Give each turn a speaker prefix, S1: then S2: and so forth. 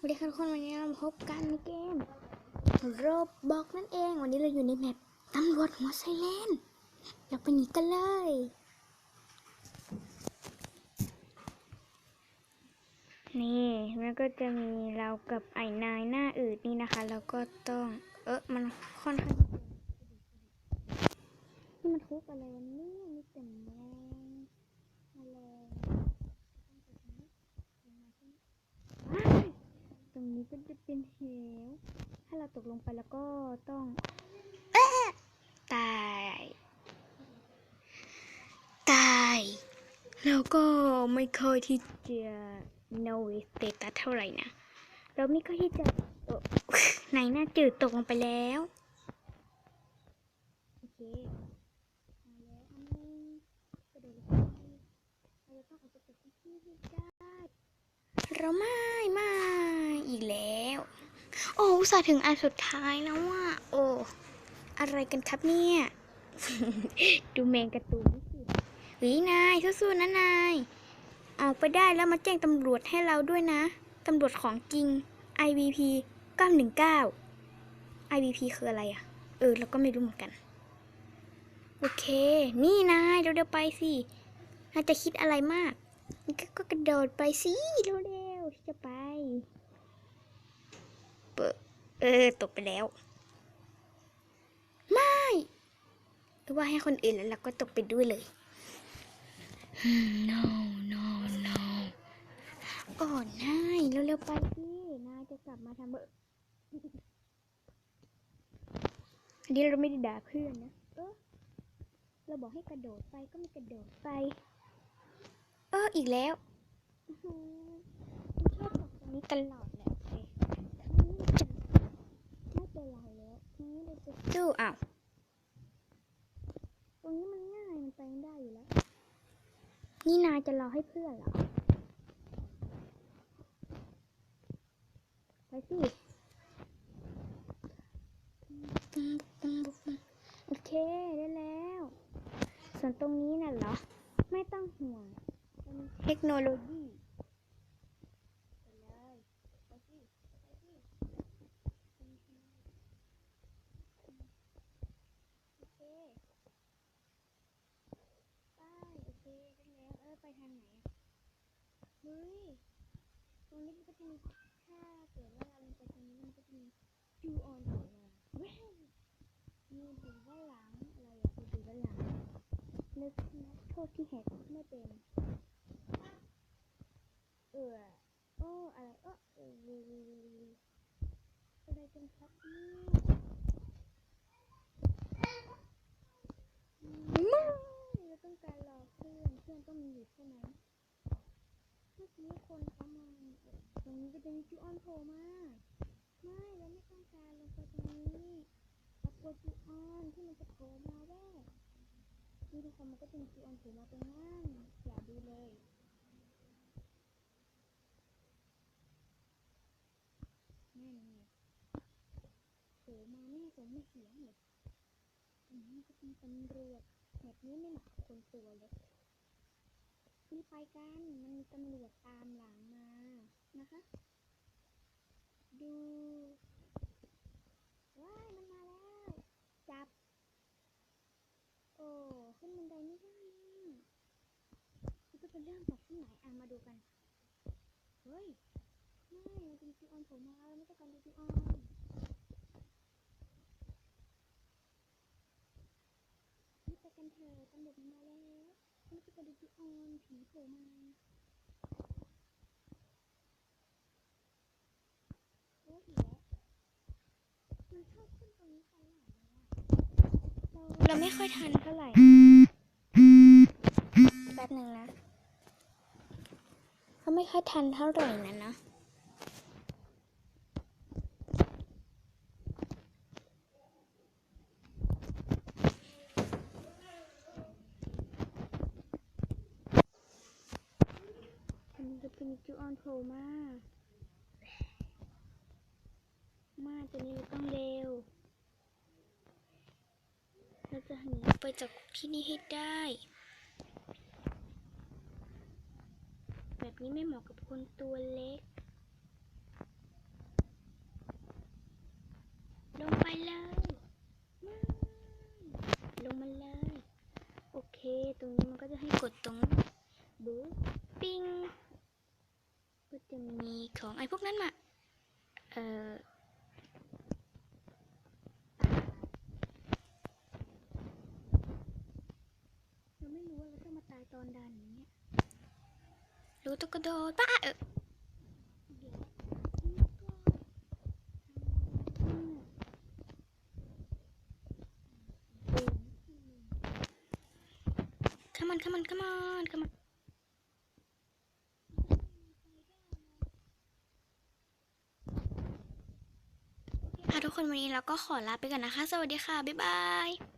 S1: สวัสดีค่ะทุกคนวันนี้เรามาพบกันในเกมโรบอกนั่นเอง วันนี้เราอยู่ในแมปตำรวจหัวไซเลนเราไปหนีกันเลย นี่แล้วก็จะมีเรากับไอ้นายหน้าอืดนี่นะคะเราก็ต้อง เออมันค่อนข้างนี่มันทุกอะไรวันนี้มีแต่แมงแมลงว้ายต รงนี้ก็จะเป็นเหว ถ้าเราตกลงไปแล้วก็ต้องตาย ตาย แล้วก็ไม่ค่อยที่จะ no status เท่าไหร่นะ เราไม่ค่อยที่จะไหนหน้าจืดตกลงไปแล้วโอเคแล้วอันนึงกระโดดลงไปเราจะต้องออกจากที่ที่ได้เราม่ไม่ อีกแล้ว โอ้อุตส่าห์ถึงอันสุดท้ายแล้วว่า โอ้ อะไรกันครับเนี่ย ดูแมงการะตูนนี่สิเฮ้ยนายสู้ๆนะนายออกไปได้แล้วมาแจ้งตำรวจให้เราด้วยนะ ตำรวจของจริง IVP 919 IVP คืออะไรอะ่ะเออเราก็ไม่รู้เหมือนกัน โอเค นี่นายเร็วๆไปสินายจะคิดอะไรมากนี่ก็ก็กระโดดไปสิเร็วๆที่จะไป เปอะ เออ ตกไปแล้ว ไม่หรือว่าให้คนอื่นแล้วเราก็ตกไปด้วยเลย no no no โอ้นายเร็วๆไปสินายจะกลับมาทำเบอร์อันนี้เราไม่ได้ด่าเพื่อนนะ เออ เราบอกให้กระโดดไปก็ไม่กระโดดไป เออ อีกแล้วอื้อหือชอบตกตรงนี้ตลอดแหละโอเคไม่เป็นไรแล้ว ทีนี้เราจะสู้อ้าว ตรงนี้มันง่ายมันไปได้อยู่แล้ว นี่นายจะรอให้เพื่อนเหรอ ไปสิ โอเคได้แล้ว ส่วนตรงนี้น่ะเหรอ ไม่ต้องห่วงเป็นเทคโนโลยีไปเลยไปสิไปสิโอเค ไปโอเคได้แล้วเออไปทางไหนอะเฮ้ย ตรงนี้มันก็จะมีถ้าเกิดว่าเราลงไปตรงนี้มันก็ จูออนโผล่มาแว้ยมีดูด้านหลังอะไรอยากดูด้านหลังนึกนะโทษที่แหกไม่เป็น เออโอ้อะไรเออเอออะไรกันครับเนี่ยไม่เราต้องการรอเพื่อนเพื่อนต้องมีอยู่เท่านั้น เมื่อกี้คนเขามาตรงนี้ก็จะมีจูออนโผล่มา ไม่เราไม่ต้องการลงไป ตรงนี้เรากลัวจูออนที่มันจะโผล่มาแว่นี่ทุกคนมันก็จะมีจูออนโผล่มาตรงนั้นอย่าดูเลยนั่นไงโผล่มาแม่ส่ไม่เสียงเลยอืมก็เป็นตำรวจแบบนี้ไม่หมาะกับคนตัวเล็กรีบไปกันมันมีตำรวจตามหลังมานะคะ ดู ว้าย มันมาแล้ว จับ โอ้ ขึ้นบันไดไม่ได้นะมันก็จะเริ่มจากที่ไหน อะ มา ดูกัน เฮ้ยไม่มันเป็นจูออนผมมาเราไม่ต้องการดูจูออนรีบไปกันเถอะตำรวจมาแล้วนี่คืองการะดูกอ่อนผีโผล่มาโอ้ผีแล้วมันชอบขึ้นตรงนี้ตลอดเลยอะเราเราไม่ค่อยทันเท่าไหร่ แป๊บหนึ่งนะเราไม่ค่อย ทันเท่าไหร่นะนะมันจะเป็นจูออนโผล่มา มาตัวนี้เราต้องเร็ว เราจะหนีไปจากที่นี่ให้ได้ แบบนี้ไม่เหมาะกับคนตัวเล็ก ลงไปเลย ลงมาเลย โอเค ตรงนี้มันก็จะให้กดตรงบูปิ้งก็จะมีของไอ้พวกนั้นมา รู้ตัวกโดดป้าเออขมันขมันขมันขมันค่ะทุกคนวันนี้เราก็ขอลาไปก่อนนะคะ สวัสดีค่ะ บ๊ายบาย